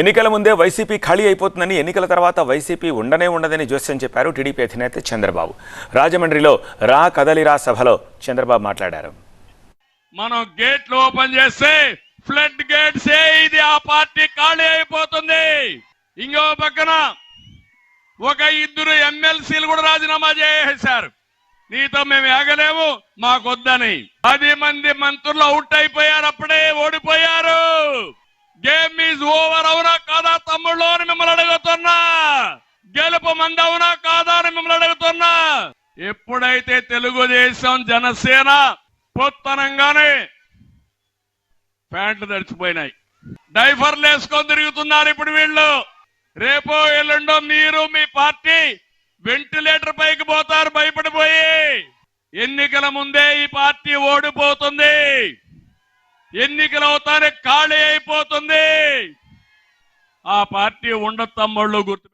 ఎన్నికల ముందే వైసీపీ ఖాళీ అయిపోతుందని ఎన్నికల తర్వాత వైసీపీ ఉండనే ఉండదని జోస్యం చెప్పారు టీడీపీ అధినేత చంద్రబాబు. రాజమండ్రిలో రా కదలిరా సభలో చంద్రబాబు మాట్లాడారు. మనం గేట్లు ఓపెన్ చేస్తే ఫ్లడ్ గేట్స్ ఇది ఆ పార్టీ ఖాళీ అయిపోతుంది. ఇంకో పక్కన ఒక ఇద్దరు ఎమ్మెల్సీలు కూడా రాజీనామా చేసేశారు నీతో మేము ఏగలేము మాకొద్దని. పది మంది మంత్రులు అవుట్ అయిపోయారు అప్పుడే ఓడిపోయారు. కాదా అని మిమ్మల్ని అడుగుతున్నా. గెలుపు మంది అవునా కాదా అని మిమ్మల్ని అడుగుతున్నా. ఎప్పుడైతే తెలుగుదేశం జనసేన పొత్తనంగానే ప్యాంట్లు తడిచిపోయినాయి. డైఫర్లు వేసుకొని తిరుగుతున్నారు ఇప్పుడు వీళ్ళు. రేపో ఎల్లుండో మీరు మీ పార్టీ వెంటిలేటర్ పైకి పోతారు భయపడిపోయి. ఎన్నికల ముందే ఈ పార్టీ ఓడిపోతుంది. ఎన్నికలు అవుతానే ఖాళీ అయిపోతుంది. ఆ పార్టీ ఉండదు తమ్ముళ్ళు గుర్తు